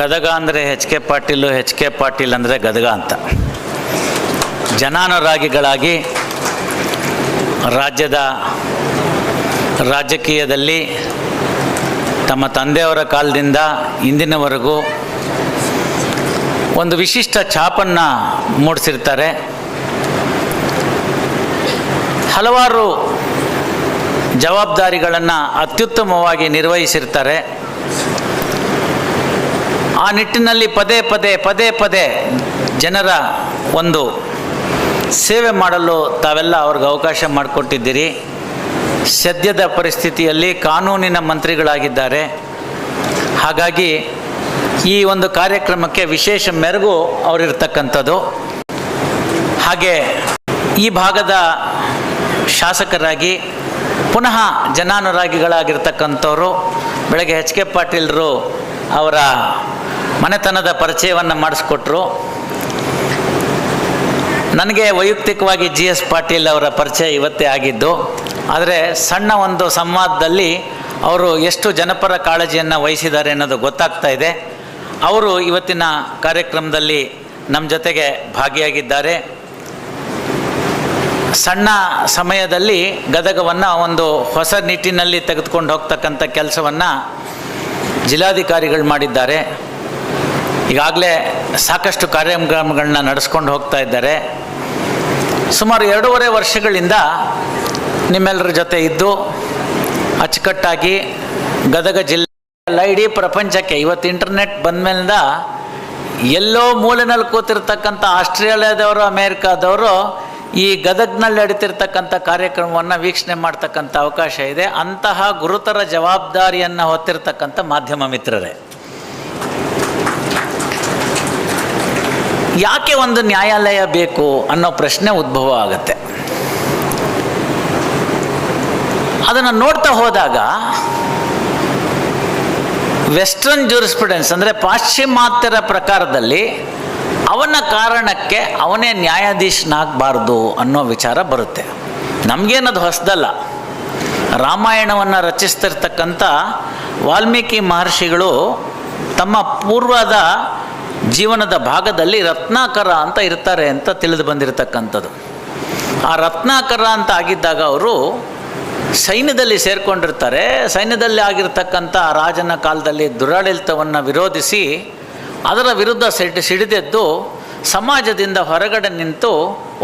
ಗದಗ ಅಂದರೆ H K Patil H K Patil ಅಂದರೆ ಗದಗ ಅಂತ. ಜನಾನುರಾಗಿಗಳಾಗಿ ರಾಜ್ಯದ ರಾಜಕೀಯದಲ್ಲಿ ತಮ್ಮ ತಂದೆಯವರ ಕಾಲದಿಂದ ಇಂದಿನವರೆಗೂ ಒಂದು ವಿಶಿಷ್ಟ ಛಾಪನ್ನು ಮೂಡಿಸಿರ್ತಾರೆ. ಹಲವಾರು ಜವಾಬ್ದಾರಿಗಳನ್ನು ಅತ್ಯುತ್ತಮವಾಗಿ ನಿರ್ವಹಿಸಿರ್ತಾರೆ. ಆ ನಿಟ್ಟಿನಲ್ಲಿ ಪದೇ ಪದೇ ಪದೇ ಪದೇ ಜನರ ಒಂದು ಸೇವೆ ಮಾಡಲು ತಾವೆಲ್ಲ ಅವ್ರಿಗೆ ಅವಕಾಶ ಮಾಡಿಕೊಟ್ಟಿದ್ದೀರಿ. ಸದ್ಯದ ಪರಿಸ್ಥಿತಿಯಲ್ಲಿ ಕಾನೂನಿನ ಮಂತ್ರಿಗಳಾಗಿದ್ದಾರೆ. ಹಾಗಾಗಿ ಈ ಒಂದು ಕಾರ್ಯಕ್ರಮಕ್ಕೆ ವಿಶೇಷ ಮೆರುಗು ಅವರಿರ್ತಕ್ಕಂಥದ್ದು. ಹಾಗೆ ಈ ಭಾಗದ ಶಾಸಕರಾಗಿ, ಪುನಃ ಜನಾನುರಾಗಿಗಳಾಗಿರ್ತಕ್ಕಂಥವರು, ಬೆಳಗ್ಗೆ ಎಚ್ ಕೆ ಪಾಟೀಲ್ರು ಅವರ ಮನೆತನದ ಪರಿಚಯವನ್ನು ಮಾಡಿಸ್ಕೊಟ್ರು. ನನಗೆ ವೈಯಕ್ತಿಕವಾಗಿ ಜಿ ಎಸ್ ಪಾಟೀಲ್ ಅವರ ಪರಿಚಯ ಇವತ್ತೇ ಆಗಿದ್ದು, ಆದರೆ ಸಣ್ಣ ಒಂದು ಸಂವಾದದಲ್ಲಿ ಅವರು ಎಷ್ಟು ಜನಪರ ಕಾಳಜಿಯನ್ನು ವಹಿಸಿದ್ದಾರೆ ಅನ್ನೋದು ಗೊತ್ತಾಗ್ತಾ ಇದೆ. ಅವರು ಇವತ್ತಿನ ಕಾರ್ಯಕ್ರಮದಲ್ಲಿ ನಮ್ಮ ಜೊತೆಗೆ ಭಾಗಿಯಾಗಿದ್ದಾರೆ. ಸಣ್ಣ ಸಮಯದಲ್ಲಿ ಗದಗವನ್ನು ಒಂದು ಹೊಸ ನಿಟ್ಟಿನಲ್ಲಿ ತೆಗೆದುಕೊಂಡು ಹೋಗ್ತಕ್ಕಂಥ ಕೆಲಸವನ್ನು ಜಿಲ್ಲಾಧಿಕಾರಿಗಳು ಮಾಡಿದ್ದಾರೆ. ಈಗಾಗಲೇ ಸಾಕಷ್ಟು ಕಾರ್ಯಕ್ರಮಗಳನ್ನ ನಡೆಸ್ಕೊಂಡು ಹೋಗ್ತಾ ಇದ್ದಾರೆ. ಸುಮಾರು ಎರಡೂವರೆ ವರ್ಷಗಳಿಂದ ನಿಮ್ಮೆಲ್ಲರ ಜೊತೆ ಇದ್ದು ಅಚ್ಚುಕಟ್ಟಾಗಿ ಗದಗ ಜಿಲ್ಲೆ ಎಲ್ಲ ಇಡೀ ಪ್ರಪಂಚಕ್ಕೆ ಇವತ್ತು ಇಂಟರ್ನೆಟ್ ಬಂದಮೇಲಿಂದ ಎಲ್ಲೋ ಮೂಲೆನಲ್ಲಿ ಕೂತಿರ್ತಕ್ಕಂಥ ಆಸ್ಟ್ರೇಲಿಯಾದವರು, ಅಮೇರಿಕಾದವರು ಈ ಗದಗ್ನಲ್ಲಿ ನಡೀತಿರ್ತಕ್ಕಂಥ ಕಾರ್ಯಕ್ರಮವನ್ನು ವೀಕ್ಷಣೆ ಮಾಡ್ತಕ್ಕಂಥ ಅವಕಾಶ ಇದೆ. ಅಂತಹ ಗುರುತರ ಜವಾಬ್ದಾರಿಯನ್ನು ಹೊತ್ತಿರತಕ್ಕಂಥ ಮಾಧ್ಯಮ ಮಿತ್ರರೇ. ಯಾಕೆ ಒಂದು ನ್ಯಾಯಾಲಯ ಬೇಕು ಅನ್ನೋ ಪ್ರಶ್ನೆ ಉದ್ಭವ ಆಗುತ್ತೆ. ಅದನ್ನು ನೋಡ್ತಾ ಹೋದಾಗ ವೆಸ್ಟರ್ನ್ ಜೂರಿಸ್ಪ್ರುಡೆನ್ಸ್ ಅಂದರೆ ಪಾಶ್ಚಿಮಾತ್ಯರ ಪ್ರಕಾರದಲ್ಲಿ ಅವನ ಕಾರಣಕ್ಕೆ ಅವನೇ ನ್ಯಾಯಾಧೀಶನಾಗಬಾರ್ದು ಅನ್ನೋ ವಿಚಾರ ಬರುತ್ತೆ. ನಮಗೇನದು ಹೊಸದಲ್ಲ. ರಾಮಾಯಣವನ್ನು ರಚಿಸ್ತಿರ್ತಕ್ಕಂಥ ವಾಲ್ಮೀಕಿ ಮಹರ್ಷಿಗಳು ತಮ್ಮ ಪೂರ್ವದ ಜೀವನದ ಭಾಗದಲ್ಲಿ ರತ್ನಾಕರ ಅಂತ ಇರ್ತಾರೆ ಅಂತ ತಿಳಿದು ಬಂದಿರತಕ್ಕಂಥದ್ದು. ಆ ರತ್ನಾಕರ ಅಂತ ಆಗಿದ್ದಾಗ ಅವರು ಸೈನ್ಯದಲ್ಲಿ ಸೇರಿಕೊಂಡಿರ್ತಾರೆ. ಸೈನ್ಯದಲ್ಲಿ ಆಗಿರ್ತಕ್ಕಂಥ ರಾಜನ ಕಾಲದಲ್ಲಿ ದುರಾಡಳಿತವನ್ನು ವಿರೋಧಿಸಿ ಅದರ ವಿರುದ್ಧ ಸಿಡಿ, ಸಿಡಿದೆದ್ದು ಸಮಾಜದಿಂದ ಹೊರಗಡೆ ನಿಂತು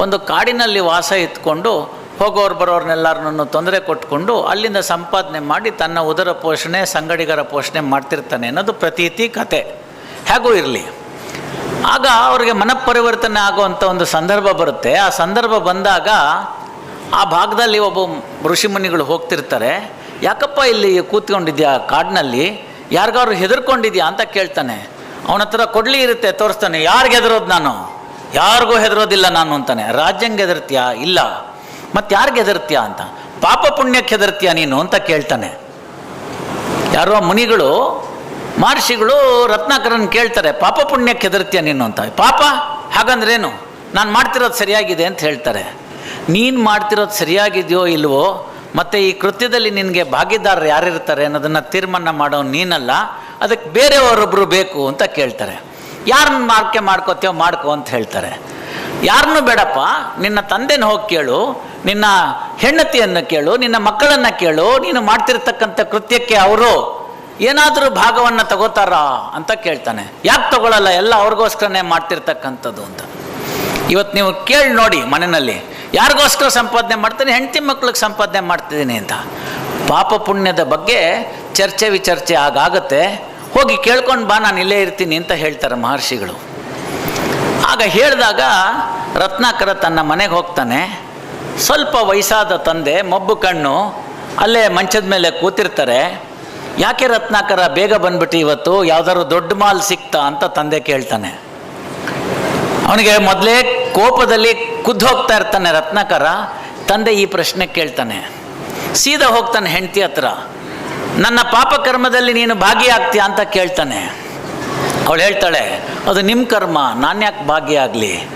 ಒಂದು ಕಾಡಿನಲ್ಲಿ ವಾಸ ಇತ್ಕೊಂಡು ಹೋಗೋರು ಬರೋರ್ನೆಲ್ಲರನ್ನು ತೊಂದರೆ ಕೊಟ್ಕೊಂಡು ಅಲ್ಲಿಂದ ಸಂಪಾದನೆ ಮಾಡಿ ತನ್ನ ಉದರ ಪೋಷಣೆ, ಸಂಗಡಿಗರ ಪೋಷಣೆ ಮಾಡ್ತಿರ್ತಾನೆ ಅನ್ನೋದು ಪ್ರತೀತಿ ಕತೆ. ಹೇಗೂ ಇರಲಿ? ಆಗ ಅವರಿಗೆ ಮನಪರಿವರ್ತನೆ ಆಗುವಂಥ ಒಂದು ಸಂದರ್ಭ ಬರುತ್ತೆ. ಆ ಸಂದರ್ಭ ಬಂದಾಗ ಆ ಭಾಗದಲ್ಲಿ ಒಬ್ಬ ಋಷಿಮುನಿಗಳು ಹೋಗ್ತಿರ್ತಾರೆ. ಯಾಕಪ್ಪ ಇಲ್ಲಿ ಕೂತ್ಕೊಂಡಿದ್ಯಾ ಕಾಡಿನಲ್ಲಿ? ಯಾರಿಗಾದ್ರು ಹೆದರ್ಕೊಂಡಿದ್ಯಾ ಅಂತ ಕೇಳ್ತಾನೆ. ಅವನ ಹತ್ರ ಕೊಡ್ಲಿ ಇರುತ್ತೆ, ತೋರಿಸ್ತಾನೆ, ಯಾರಿಗೆ ಹೆದರೋದು ನಾನು? ಯಾರಿಗೂ ಹೆದರೋದಿಲ್ಲ ನಾನು, ಅಂತಾನೆ. ರಾಜ್ಯಂಗೆ ಹೆದರ್ತೀಯಾ? ಇಲ್ಲ. ಮತ್ತು ಯಾರಿಗೆ ಹೆದರ್ತೀಯಾ? ಅಂತ. ಪಾಪ ಪುಣ್ಯಕ್ಕೆ ಹೆದರ್ತೀಯಾ ನೀನು? ಅಂತ ಕೇಳ್ತಾನೆ. ಯಾರೋ ಮುನಿಗಳು ಮಹರ್ಷಿಗಳು ರತ್ನಾಕರನ್ ಕೇಳ್ತಾರೆ, ಪಾಪ ಪುಣ್ಯಕ್ಕೆ ಹೆದರ್ತೀಯ ನೀನು ಅಂತ. ಪಾಪ? ಹಾಗಂದ್ರೇನು? ನಾನು ಮಾಡ್ತಿರೋದು ಸರಿಯಾಗಿದೆ ಅಂತ ಹೇಳ್ತಾರೆ. ನೀನು ಮಾಡ್ತಿರೋದು ಸರಿಯಾಗಿದೆಯೋ ಇಲ್ವೋ? ಮತ್ತು ಈ ಕೃತ್ಯದಲ್ಲಿ ನಿನಗೆ ಭಾಗಿದಾರರು ಯಾರಿರ್ತಾರೆ ಅನ್ನೋದನ್ನು ತೀರ್ಮಾನ ಮಾಡೋ ನೀನಲ್ಲ, ಅದಕ್ಕೆ ಬೇರೆಯವರೊಬ್ಬರು ಬೇಕು ಅಂತ ಕೇಳ್ತಾರೆ. ಯಾರನ್ನ ಮಾರ್ಕೆ ಮಾಡ್ಕೋತೀಯೋ ಮಾಡ್ಕೋ ಅಂತ ಹೇಳ್ತಾರೆ. ಯಾರನ್ನೂ ಬೇಡಪ್ಪ, ನಿನ್ನ ತಂದೆನ ಹೋಗಿ ಕೇಳು, ನಿನ್ನ ಹೆಂಡತಿಯನ್ನು ಕೇಳು, ನಿನ್ನ ಮಕ್ಕಳನ್ನು ಕೇಳು, ನೀನು ಮಾಡ್ತಿರ್ತಕ್ಕಂಥ ಕೃತ್ಯಕ್ಕೆ ಅವರು. ಏನಾದರೂ ಭಾಗವನ್ನು ತಗೋತಾರಾ ಅಂತ ಕೇಳ್ತಾನೆ. ಯಾಕೆ ತಗೊಳ್ಳಲ್ಲ ಎಲ್ಲ ಅವ್ರಿಗೋಸ್ಕರನೇ ಮಾಡ್ತಿರ್ತಕ್ಕಂಥದ್ದು ಅಂತ. ಇವತ್ತು ನೀವು ಕೇಳಿ ನೋಡಿ ಮನೆಯಲ್ಲಿ. ಯಾರಿಗೋಸ್ಕರ ಸಂಪಾದನೆ ಮಾಡ್ತೀನಿ? ಹೆಂಡತಿ ಮಕ್ಳಿಗೆ ಸಂಪಾದನೆ ಮಾಡ್ತಿದ್ದೀನಿ ಅಂತ. ಪಾಪ ಪುಣ್ಯದ ಬಗ್ಗೆ ಚರ್ಚೆ ವಿಚರ್ಚೆ ಆಗಾಗತ್ತೆ. ಹೋಗಿ ಕೇಳ್ಕೊಂಡು ಬಾ, ನಾನು ಇಲ್ಲೇ ಇರ್ತೀನಿ ಅಂತ ಹೇಳ್ತಾರೆ ಮಹರ್ಷಿಗಳು. ಆಗ ಹೇಳಿದಾಗ ರತ್ನಾಕರ ತನ್ನ ಮನೆಗೆ ಹೋಗ್ತಾನೆ. ಸ್ವಲ್ಪ ವಯಸ್ಸಾದ ತಂದೆ, ಮಬ್ಬು ಕಣ್ಣು, ಅಲ್ಲೇ ಮಂಚದ ಮೇಲೆ ಕೂತಿರ್ತಾರೆ. ಯಾಕೆ ರತ್ನಾಕರ ಬೇಗ ಬಂದ್ಬಿಟ್ಟು ಇವತ್ತು? ಯಾವ್ದಾದ್ರು ದೊಡ್ಡ ಮಾಲ್ ಸಿಕ್ತಾ ಅಂತ ತಂದೆ ಕೇಳ್ತಾನೆ. ಅವನಿಗೆ ಮೊದಲೇ ಕೋಪದಲ್ಲಿ ಕುದ್ದು ಹೋಗ್ತಾ ಇರ್ತಾನೆ ರತ್ನಾಕರ. ತಂದೆ ಈ ಪ್ರಶ್ನೆ ಕೇಳ್ತಾನೆ. ಸೀದಾ ಹೋಗ್ತಾನೆ ಹೆಂಡತಿ ಹತ್ರ. ನನ್ನ ಪಾಪ ಕರ್ಮದಲ್ಲಿ ನೀನು ಭಾಗಿಯಾಗ್ತೀಯ ಅಂತ ಕೇಳ್ತಾನೆ. ಅವಳು ಹೇಳ್ತಾಳೆ, ಅದು ನಿಮ್ಮ ಕರ್ಮ ನಾನು ಯಾಕೆ ಭಾಗಿಯಾಗಲಿ?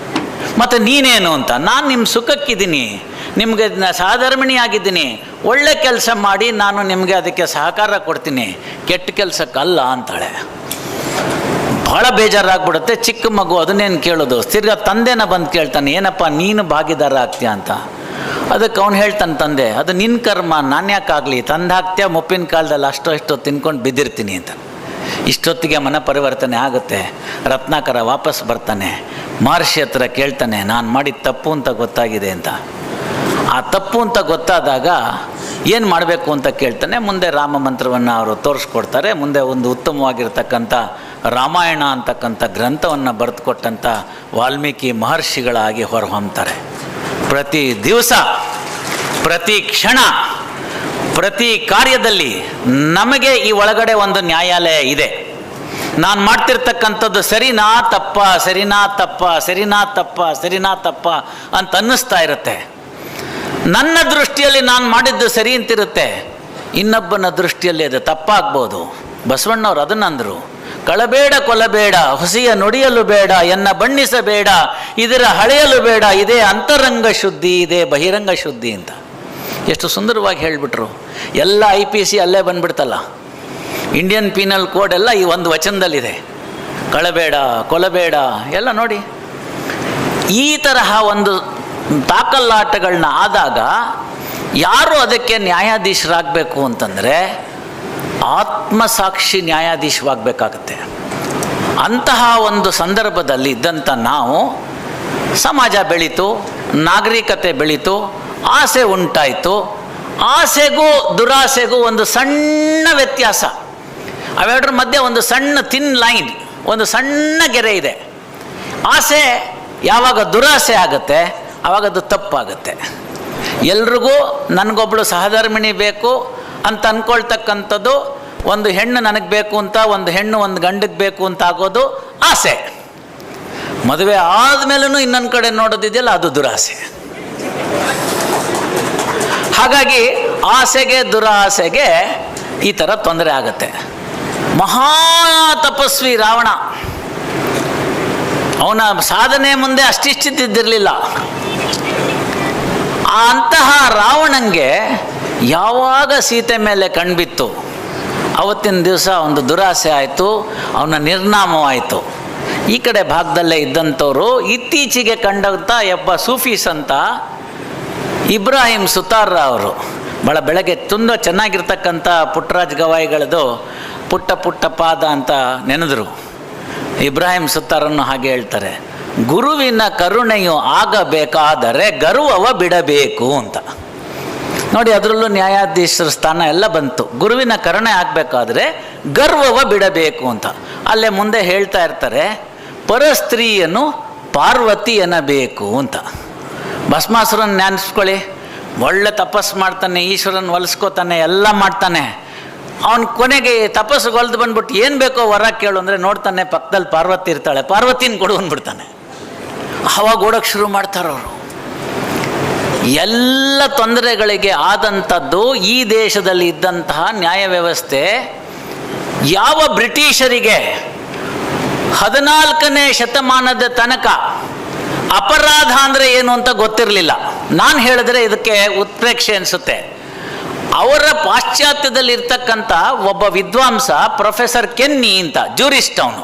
ಮತ್ತು, ನೀನೇನು ಅಂತ? ನಾನು ನಿಮ್ಮ ಸುಖಕ್ಕಿದ್ದೀನಿ. ನಿಮಗೆ ಸಾಧರ್ಮಿಣಿಯಾಗಿದ್ದೀನಿ. ಒಳ್ಳೆ ಕೆಲಸ ಮಾಡಿ ನಾನು ನಿಮಗೆ ಅದಕ್ಕೆ ಸಹಕಾರ ಕೊಡ್ತೀನಿ. ಕೆಟ್ಟ ಕೆಲಸಕ್ಕಲ್ಲ ಅಂತಾಳೆ. ಭಾಳ ಬೇಜಾರಾಗ್ಬಿಡುತ್ತೆ. ಚಿಕ್ಕ ಮಗು, ಅದನ್ನೇನು ಕೇಳೋದು? ತಿರ್ಗಾ ತಂದೆನ ಬಂದು ಕೇಳ್ತಾನೆ, ಏನಪ್ಪ, ನೀನು ಭಾಗಿದಾರ ಆಗ್ತೀಯ ಅಂತ. ಅದಕ್ಕೆ ಅವ್ನು ಹೇಳ್ತಾನೆ, ತಂದೆ, ಅದು ನಿನ್ನ ಕರ್ಮ, ನಾನು ಯಾಕಾಗಲಿ ಹಾಕ್ತೀಯ, ಮುಪ್ಪಿನ ಕಾಲದಲ್ಲಿ ಅಷ್ಟೋ ಇಷ್ಟೋ ತಿನ್ಕೊಂಡು ಬಿದ್ದಿರ್ತೀನಿ ಅಂತ. ಇಷ್ಟೊತ್ತಿಗೆ ಮನ ಪರಿವರ್ತನೆ ಆಗುತ್ತೆ. ರತ್ನಾಕರ ವಾಪಸ್ ಬರ್ತಾನೆ. ಮಹರ್ಷಿ ಹತ್ರ ಕೇಳ್ತಾನೆ, ನಾನು ಮಾಡಿದ ತಪ್ಪು ಅಂತ ಗೊತ್ತಾಗಿದೆ ಅಂತ. ಆ ತಪ್ಪು ಅಂತ ಗೊತ್ತಾದಾಗ ಏನು ಮಾಡಬೇಕು ಅಂತ ಕೇಳ್ತಾನೆ, ಮುಂದೆ ರಾಮ ಮಂತ್ರವನ್ನು ಅವರು ತೋರಿಸ್ಕೊಡ್ತಾರೆ, ಮುಂದೆ ಒಂದು ಉತ್ತಮವಾಗಿರ್ತಕ್ಕಂಥ ರಾಮಾಯಣ ಅಂತಕ್ಕಂಥ ಗ್ರಂಥವನ್ನು ಬರೆದುಕೊಟ್ಟಂಥ ವಾಲ್ಮೀಕಿ ಮಹರ್ಷಿಗಳಾಗಿ ಹೊರಹೊಮ್ತಾರೆ. ಪ್ರತಿ ದಿವಸ, ಪ್ರತಿ ಕ್ಷಣ, ಪ್ರತಿ ಕಾರ್ಯದಲ್ಲಿ ನಮಗೆ ಈ ಒಳಗಡೆ ಒಂದು ನ್ಯಾಯಾಲಯ ಇದೆ. ನಾನು ಮಾಡ್ತಿರ್ತಕ್ಕಂಥದ್ದು ಸರಿನಾ ತಪ್ಪ ಸರಿನಾ ತಪ್ಪ ಸರಿನಾ ತಪ್ಪ ಸರಿನಾ ತಪ್ಪ ಅಂತ ಅನ್ನಿಸ್ತಾ ಇರುತ್ತೆ. ನನ್ನ ದೃಷ್ಟಿಯಲ್ಲಿ ನಾನು ಮಾಡಿದ್ದು ಸರಿ ಅಂತಿರುತ್ತೆ. ಇನ್ನೊಬ್ಬನ ದೃಷ್ಟಿಯಲ್ಲಿ ಅದು ತಪ್ಪಾಗ್ಬೋದು. ಬಸವಣ್ಣವ್ರು ಅದನ್ನಂದರು ಕಳಬೇಡ ಕೊಲಬೇಡ, ಹೊಸಿಯ ನುಡಿಯಲು ಬೇಡ, ಎನ್ನ ಬಣ್ಣಿಸಬೇಡ, ಇದರ ಹಳೆಯಲು ಬೇಡ, ಇದೇ ಅಂತರಂಗ ಶುದ್ಧಿ, ಇದೇ ಬಹಿರಂಗ ಶುದ್ಧಿ ಅಂತ. ಎಷ್ಟು ಸುಂದರವಾಗಿ ಹೇಳಿಬಿಟ್ರು. ಎಲ್ಲ ಐ ಪಿ ಸಿ ಅಲ್ಲೇ ಬಂದ್ಬಿಡ್ತಲ್ಲ. ಇಂಡಿಯನ್ ಪೀನಲ್ ಕೋಡ್ ಎಲ್ಲ ಈ ಒಂದು ವಚನದಲ್ಲಿದೆ. ಕಳಬೇಡ, ಕೊಲಬೇಡ ಎಲ್ಲ ನೋಡಿ. ಈ ತರಹ ಒಂದು ತಾಕಲ್ಲಾಟಗಳನ್ನ ಆದಾಗ ಯಾರು ಅದಕ್ಕೆ ನ್ಯಾಯಾಧೀಶರಾಗಬೇಕು ಅಂತಂದರೆ ಆತ್ಮಸಾಕ್ಷಿ ನ್ಯಾಯಾಧೀಶವಾಗಬೇಕಾಗತ್ತೆ. ಅಂತಹ ಒಂದು ಸಂದರ್ಭದಲ್ಲಿ ಇದ್ದಂಥ ನಾವು ಸಮಾಜ ಬೆಳೀತು, ನಾಗರಿಕತೆ ಬೆಳೀತು, ಆಸೆ ಉಂಟಾಯಿತು. ಆಸೆಗೂ ದುರಾಸೆಗೂ ಒಂದು ಸಣ್ಣ ವ್ಯತ್ಯಾಸ. ಅವೆರಡರ ಮಧ್ಯೆ ಒಂದು ಸಣ್ಣ ತಿನ್ ಲೈನ್ ಒಂದು ಸಣ್ಣ ಗೆರೆ ಇದೆ. ಆಸೆ ಯಾವಾಗ ದುರಾಸೆ ಆಗುತ್ತೆ ಆವಾಗ ಅದು ತಪ್ಪಾಗುತ್ತೆ. ಎಲ್ರಿಗೂ ನನಗೊಬ್ಬಳು ಸಹಧರ್ಮಿಣಿ ಬೇಕು ಅಂತ ಅಂದ್ಕೊಳ್ತಕ್ಕಂಥದ್ದು ಒಂದು ಹೆಣ್ಣು ನನಗೆ ಬೇಕು ಅಂತ, ಒಂದು ಹೆಣ್ಣು ಒಂದು ಗಂಡಿಗೆ ಬೇಕು ಅಂತ ಆಗೋದು ಆಸೆ. ಮದುವೆ ಆದಮೇಲೂ ಇನ್ನೊಂದು ಕಡೆ ನೋಡೋದಿದೆಯಲ್ಲ ಅದು ದುರಾಸೆ. ಹಾಗಾಗಿ ಆಸೆಗೆ ದುರಾಸೆಗೆ ಈ ಥರ ತೊಂದರೆ ಆಗುತ್ತೆ. ಮಹಾ ತಪಸ್ವಿ ರಾವಣ. ಅವನ ಸಾಧನೆ ಮುಂದೆ ಅಷ್ಟಿಷ್ಟಿದ್ದಿರಲಿಲ್ಲ. ಅಂತಹ ರಾವಣಂಗೆ ಯಾವಾಗ ಸೀತೆ ಮೇಲೆ ಕಣ್ಬಿತ್ತು? ಅವತ್ತಿನ ದಿವಸ ಒಂದು ದುರಾಸೆ ಆಯಿತು, ಅವನ ನಿರ್ನಾಮವಾಯಿತು. ಈ ಕಡೆ ಭಾಗದಲ್ಲೇ ಇದ್ದಂಥವರು ಇತ್ತೀಚೆಗೆ ಕಂಡಂಥ ಒಬ್ಬ ಸೂಫೀಸ್ ಅಂತ ಇಬ್ರಾಹಿಂ ಸುತಾರ್ರ ಅವರು. ಭಾಳ ಬೆಳಗ್ಗೆ ತುಂಬ ಚೆನ್ನಾಗಿರ್ತಕ್ಕಂಥ ಪುಟ್ಟರಾಜ್ ಗವಾಯಿಗಳದು ಪುಟ್ಟ ಪುಟ್ಟ ಪಾದ ಅಂತ ನೆನೆದರು. ಇಬ್ರಾಹಿಂ ಸುತ್ತಾರನ್ನು ಹಾಗೆ ಹೇಳ್ತಾರೆ. ಗುರುವಿನ ಕರುಣೆಯು ಆಗಬೇಕಾದರೆ ಗರ್ವವ ಬಿಡಬೇಕು ಅಂತ. ನೋಡಿ, ಅದರಲ್ಲೂ ನ್ಯಾಯಾಧೀಶರ ಸ್ಥಾನ ಎಲ್ಲ ಬಂತು. ಗುರುವಿನ ಕರುಣೆ ಆಗಬೇಕಾದ್ರೆ ಗರ್ವವ ಬಿಡಬೇಕು ಅಂತ. ಅಲ್ಲೇ ಮುಂದೆ ಹೇಳ್ತಾ ಇರ್ತಾರೆ, ಪರಸ್ತ್ರೀಯನು ಪಾರ್ವತಿ ಎನ್ನಬೇಕು ಅಂತ. ಭಸ್ಮಾಸುರನ್ ನೆನೆಸ್ಕೊಳ್ಳಿ ಒಳ್ಳೆ ತಪಸ್ಸು ಮಾಡ್ತಾನೆ, ಈಶ್ವರನ್ ಹೊಲಿಸ್ಕೋತಾನೆ ಎಲ್ಲ ಮಾಡ್ತಾನೆ. ಅವನು ಕೊನೆಗೆ ತಪಸ್ಸು ಹೊಲ್ದು ಬಂದ್ಬಿಟ್ಟು ಏನು ಬೇಕೋ ವರ ಕೇಳು ಅಂದರೆ ನೋಡ್ತಾನೆ ಪಕ್ಕದಲ್ಲಿ ಪಾರ್ವತಿ ಇರ್ತಾಳೆ. ಪಾರ್ವತಿನ ಕೊಡು ಅಂದ್ಬಿಡ್ತಾನೆ. ಅವಾಗ ಓಡೋಕೆ ಶುರು ಮಾಡ್ತಾರವರು ಎಲ್ಲ ತೊಂದರೆಗಳಿಗೆ ಆದಂಥದ್ದು ಈ ದೇಶದಲ್ಲಿ ಇದ್ದಂತಹ ನ್ಯಾಯ ವ್ಯವಸ್ಥೆ ಯಾವ ಬ್ರಿಟಿಷರಿಗೆ ಹದಿನಾಲ್ಕನೇ ಶತಮಾನದ ತನಕ ಅಪರಾಧ ಅಂದರೆ ಏನು ಅಂತ ಗೊತ್ತಿರಲಿಲ್ಲ. ನಾನು ಹೇಳಿದ್ರೆ ಇದಕ್ಕೆ ಉತ್ಪ್ರೇಕ್ಷೆ ಅನಿಸುತ್ತೆ. ಅವರ ಪಾಶ್ಚಾತ್ಯದಲ್ಲಿ ಇರ್ತಕ್ಕಂಥ ಒಬ್ಬ ವಿದ್ವಾಂಸ ಪ್ರೊಫೆಸರ್ ಕೆನ್ನಿ ಅಂತ, ಜೂರಿಸ್ಟ್ ಅವನು.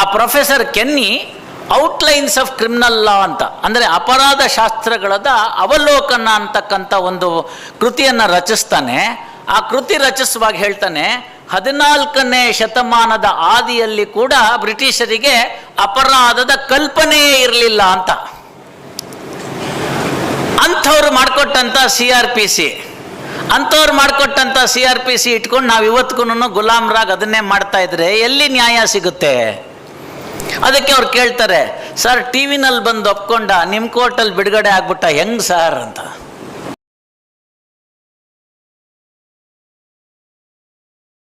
ಆ professor Kenny outlines of criminal law ಅಂತ. ಅಂದರೆ ಅಪರಾಧ ಶಾಸ್ತ್ರಗಳದ ಅವಲೋಕನ ಅಂತಕ್ಕಂಥ ಒಂದು ಕೃತಿಯನ್ನು ರಚಿಸ್ತಾನೆ. ಆ ಕೃತಿ ರಚಿಸುವಾಗ ಹೇಳ್ತಾನೆ, ಹದಿನಾಲ್ಕನೇ ಶತಮಾನದ ಆದಿಯಲ್ಲಿ ಕೂಡ ಬ್ರಿಟಿಷರಿಗೆ ಅಪರಾಧದ ಕಲ್ಪನೆಯೇ ಇರಲಿಲ್ಲ ಅಂತ. ಅಂಥವ್ರು ಮಾಡಿಕೊಟ್ಟಂಥ ಸಿ ಆರ್ ಪಿ ಸಿ. ಅಂಥವ್ರು ಮಾಡಿಕೊಟ್ಟಂಥ ಸಿ ಆರ್ ಪಿ ಸಿ ಇಟ್ಕೊಂಡು ನಾವು ಇವತ್ತಿಗೂ ಗುಲಾಮ್ರಾಗ್ ಅದನ್ನೇ ಮಾಡ್ತಾ ಇದ್ರೆ ಎಲ್ಲಿ ನ್ಯಾಯ ಸಿಗುತ್ತೆ? ಅದಕ್ಕೆ ಅವ್ರು ಕೇಳ್ತಾರೆ, ಸರ್ ಟಿ ವಿನಲ್ಲಿ ಬಂದು ಒಪ್ಕೊಂಡ ನಿಮ್ಮ ಕೋರ್ಟಲ್ಲಿ ಬಿಡುಗಡೆ ಆಗ್ಬಿಟ್ಟ ಹೆಂಗೆ ಸರ್? ಅಂತ.